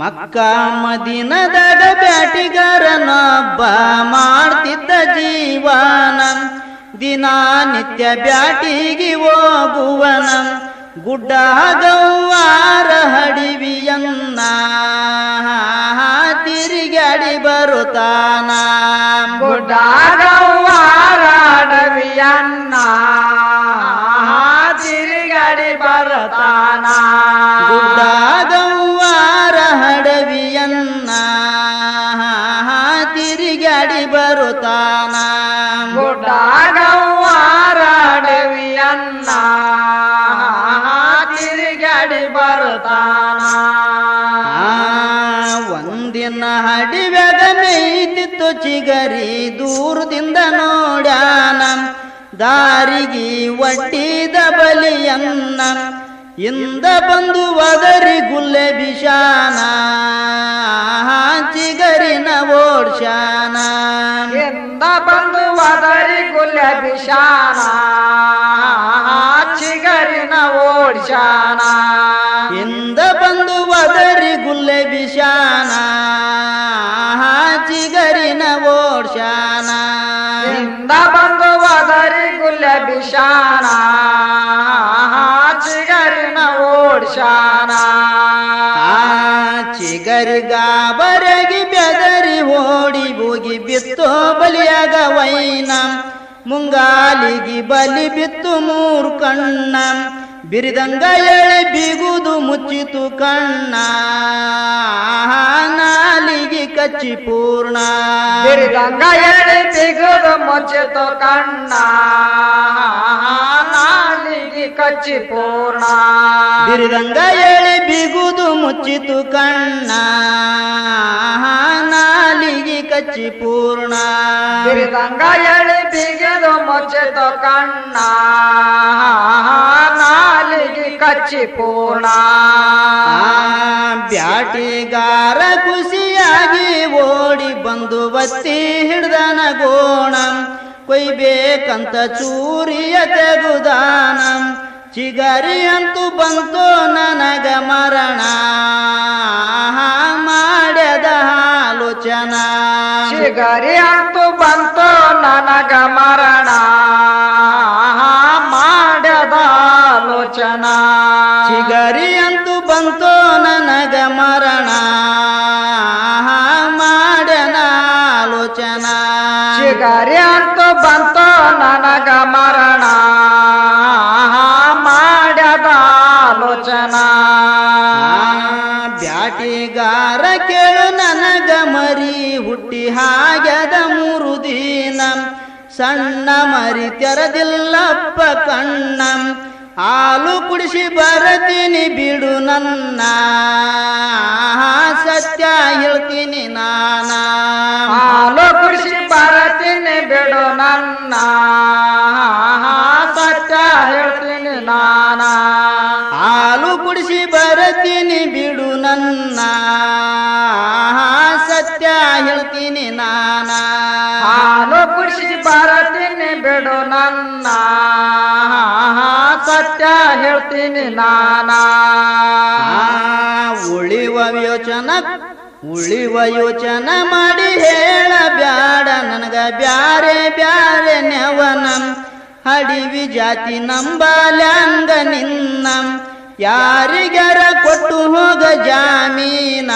ಮಕ್ಕ ಮದಿನದಾಗ ಬ್ಯಾಟಿಗಾರನೊಬ್ಬ ಮಾಡ್ತಿದ್ದ ಜೀವನ. ದಿನ ನಿತ್ಯ ಬ್ಯಾಟಿಗೆ ಹೋಗುವನ. ಗುಡ್ಡ ಗವ್ವಾರ ಹಡಿವಿಯನ್ನ. ತಿರುಗಾಡಿ ಬರುತ್ತಾನ. ಗುಡ್ಡಾಗವಾರಾಡವಿಯನ್ನ ಚಿಗರಿ ದೂರದಿಂದ ನೋಡ್ಯಾನ ದಾರಿಗೆ ಒಡ್ಡಿದ ಬಲಿಯನ್ನ ಇಂದ ಬಂದು ಒದರಿ ಗುಲ್ಲೆ ಬಿಷಾನ ಚಿಗರಿನ ಓಡ್ಶಾನ ಎಂದ ಬಂದು ವದರಿ ಗುಲ್ಯ ಬಿಷಾನ ಚಿಗರಿನ ಓಡ್ಶಾನ ಗಾಬರಗಿ ಬೆದರಿ ಓಡಿ ಹೋಗಿ ಬಿತ್ತು ಬಲಿಯಾಗ ವೈನ. ಮುಂಗಾಲಿಗಿ ಬಲಿ ಬಿತ್ತು ಮೂರು ಕಣ್ಣ. ಬಿರಿದಂಗ ಎಳೆ ಬಿಗುದು ಮುಚ್ಚಿತು ಕಣ್ಣ. ನಾಲಿಗೆ ಕಚ್ಚಿ ಪೂರ್ಣ. ಬಿರಿದಂಗ ಎಳೆ ಬಿಗುದು ಮುಚ್ಚಿತು ಕಣ್ಣ. ನಾಲಿಗೆ ಕಚ್ಚಿ ಪೂರ್ಣ. ಬಿರಿದಂಗ ಎಳೆ ಬಿಗುದು ಮುಚ್ಚಿತು ಕಣ್ಣ. ಕಚ್ಚಿ ಪೂರ್ಣ. ಬಿರಿದಂಗ ಎಳಿ ತೆಗೆದು ಮುಚ್ಚಿತು ಕಣ್ಣ. ನಾಲಿಗೆ ಕಚ್ಚಿ ಪೂರ್ಣ. ಬ್ಯಾಟಿಗಾರ ಖುಷಿಯಾಗಿ ಓಡಿ ಬಂದು ಬತ್ತಿ ಹಿಡ್ದನ ಗೋಣ. ಕೊಯ್ಬೇಕಂತ ಚೂರಿಯ ತೆಗುದಾನ. ಚಿಗರಿ ಅಂತೂ ಬಂತು ನನಗ ಮರಣ. ಚಿಗರಿ ಅಂತು ಬಂತು ನನಗ ಮರಣ ಮಾಡದ ಆಲೋಚನ. ಚಿಗರಿ ಅಂತು ಬಂತು ನನಗ ಮರಣ ಮಾಡನ ಆಲೋಚನ. ಚಿಗರಿ ಅಂತು ಬಂತು ನನಗ ಮರಣ ಮಾಡದ ಆಲೋಚನ. ಬ್ಯಾಟಿಗಾರ ಕೇಳು ಮರಿ ಹುಟ್ಟಿ ಹಾಗೆದ ಮೂರು ದಿನ. ಸಣ್ಣ ಮರಿ ತೆರದಿಲ್ಲಪ್ಪ ಕಣ್ಣ. ಹಾಲು ಕುಡಿಸಿ ಬರತೀನಿ ಬಿಡು ನನ್ನ. ಸತ್ಯ ಹೇಳ್ತೀನಿ ನಾನ. ಹಾಲು ಕುಡಿಸಿ ಬರತೀನಿ ಬಿಡು ನನ್ನ. ಸತ್ಯ ಹೇಳ್ತೀನಿ ನಾನ. ಹಾಲು ಕುಡಿಸಿ ಬರತೀನಿ ಬಿಡು ನನ್ನ. ಹೇಳ್ತೀನಿ ನಾನ. ಹಾಲು ಕುಡಿಸಿ ಬರತೀನಿ ಬಿಡು ನನ್ನ. ಸತ್ಯ ಹೇಳ್ತೀನಿ ನಾನ. ಉಳಿವ ಯೋಚನ ಉಳಿವ ಯೋಚನ ಮಾಡಿ ಹೇಳ ಬ್ಯಾಡ. ನನಗ ಬ್ಯಾರೆ ಬ್ಯಾರೆ ನೆವನ. ಹಡಿವಿ ಜಾತಿ ನಂಬಲ್ಯಾಂಗ ನಿನ್ನ. ಯಾರಿಗರ ಕೊಟ್ಟು ಹೋಗ ಜಾಮೀನ.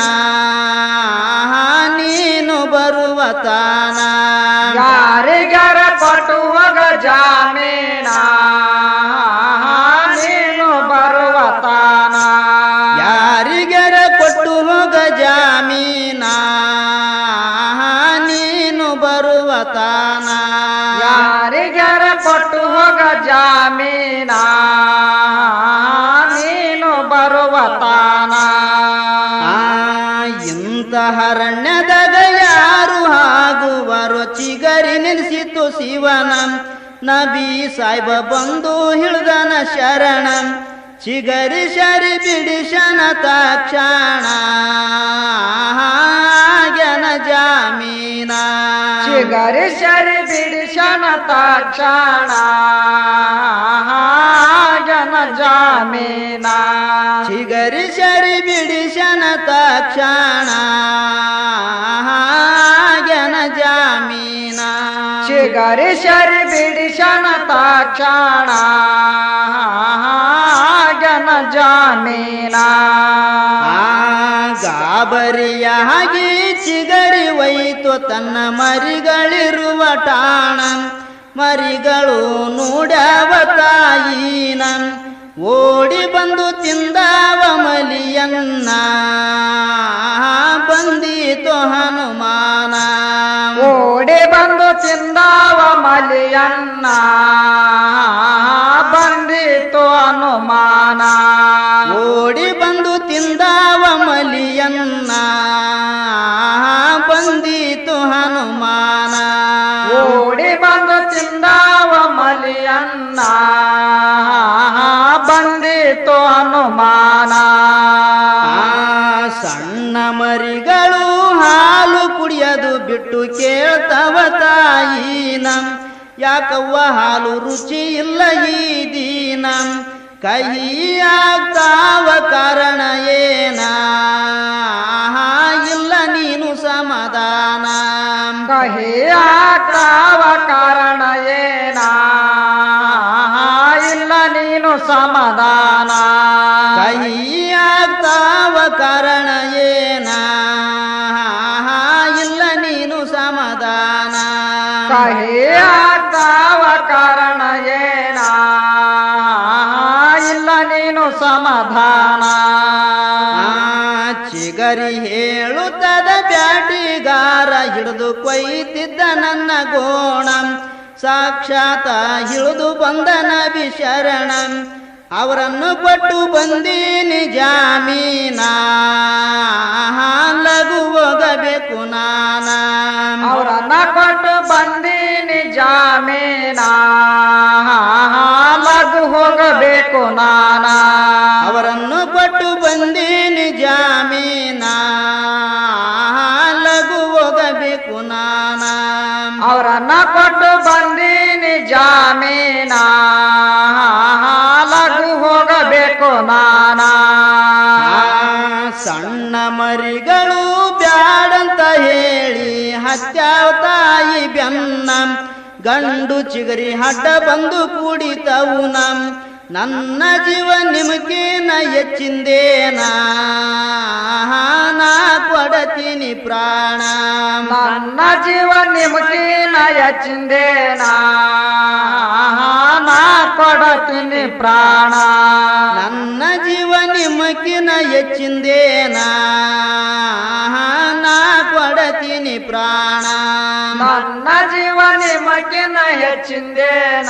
ಜಾಮೀನ ನೀನು ಬರುವ ತಾನ ಆ, ಇಂಥ ಹರಣ್ಯದಾಗ ಯಾರು ಆಗುವರು. ಚಿಗರಿ ನಿಲ್ಲಿಸಿತು ಶಿವನ. ನಬಿ ಸಾಯ್ಬ ಬಂದು ಹಿಳ್ದನ ಶರಣ. ಚಿಗರಿ ಶರಿ ಬಿಡಿಶನ ತಕ್ಷಣ. ಜಾಮೀನ. ಚಿಗರಿ ಶರಿ ಬಿಡಿಸನ ತಕ್ಷಣ ಜನ ಜಾಮೀನ ಚಿಗರಿ ಶರಿ ಬಿಡಿಸನ ತಕ್ಷಣ ಜನ ಜಾಮೀನ ಚಿಗರಿ ಶರಿ ಬಿಡಿಸನ ತಕ್ಷಣ ಜನ ಜಾಮೀನ ಗಾಬರಿಯಾಗಿ ಚಿಗರಿ ಒಯ್ತು ತನ್ನ ಮರಿಗಳಿರುವ ಟಾಣ. ಮರಿಗಳು ನೋಡವ ತಾಯಿನ. ಓಡಿ ಬಂದು ತಿಂದವ ಮಲಿಯನ್ನ ಬಂದಿತು ಹನುಮಾನ. ಓಡಿ ಬಂದು ತಿಂದವ ಮಲಿಯನ್ನ ಬಂದಿತು ಹನುಮಾನ. ಓಡಿ ಬಂದು ತಿಂದವ ಮಲಿಯನ್ನ ಬಂದಿತು ಅನುಮಾನ. ಸಣ್ಣ ಮರಿಗಳು ಹಾಲು ಕುಡಿಯದು ಬಿಟ್ಟು ಕೇಳ್ತವ ತಾಯಿನ. ಯಾಕವ್ವ ಹಾಲು ರುಚಿ ಇಲ್ಲ ಈ ದೀನ. ಕಹಿಯಾಗ್ತಾವ ಕಾರಣ ಏನ? ಇಲ್ಲ ನೀನು ಸಮಾಧಾನ. ಕಹಿಯಾಗ್ತಾವ ಸಮಾಧಾನ. ಕಹಿಯಾಗ್ತಾವ ಕಾರಣ ಏನ? ಇಲ್ಲ ನೀನು ಸಮಾಧಾನ. ಕಹಿಯಾಗ್ತಾವ ಕಾರಣ ಏನ? ಇಲ್ಲ ನೀನು ಸಮಾಧಾನ. ಚಿಗರಿ ಹೇಳುತ್ತದ ಬ್ಯಾಟಿಗಾರ ಹಿಡಿದು ಕೊಯ್ತಿದ್ದ ನನ್ನ ಗೋಣ. ಸಾಕ್ಷಾತ್ ಹಿಡಿದು ಬಂದನ ಬಿಶರಣ ಅವರನ್ನು ಕೊಟ್ಟು ಬಂದೀನಿ ಜಾಮೀನ. ಲಘು ಹೋಗಬೇಕು ನಾನ. ಅವರನ್ನ ಕೊಟ್ಟು ಬಂದೀನಿ ಜಾಮೀನ. ಲಘು ಹೋಗಬೇಕು ನಾನ. ಅವರನ್ನು ಕೊಟ್ಟು ಬಂದೀನಿ ಜಾಮೀನ. ಲಘು ಹೋಗಬೇಕು ನಾನ. ಅವರನ್ನ ಕೊಟ್ಟು ಬಂದೀನಿ ಜಾಮೀನ. ನಾನ ಸಣ್ಣ ಮರಿಗಳು ಬ್ಯಾಡಂತ ಹೇಳಿ ಹತ್ಯಾವ ತಾಯಿ ಬೆನ್ನ. ಗಂಡು ಚಿಗರಿ ಹಡ್ಡ ಬಂದು ಕೂಡಿತವು ನಮ್. ನನ್ನ ಜೀವ ನಿಮಗೇನ ಹೆಚ್ಚಿಂದೇನಾ? ನಾ ಕೊಡತೀನಿ ಪ್ರಾಣ. ನನ್ನ ಜೀವ ನಿಮಗಿನ ಹೆಚ್ಚಿಂದೇನಾ? ನಾ ಕೊಡತೀನಿ ಪ್ರಾಣ. ನನ್ನ ಜೀವ ನಿಮಗಿನ ಹೆಚ್ಚಿಂದೇನಾ? ಕೊಡತೀನಿ ಪ್ರಾಣ. ನನ್ನ ಜೀವ ನಿಮಗಿನ ಹೆಚ್ಚಿಂದೇನ?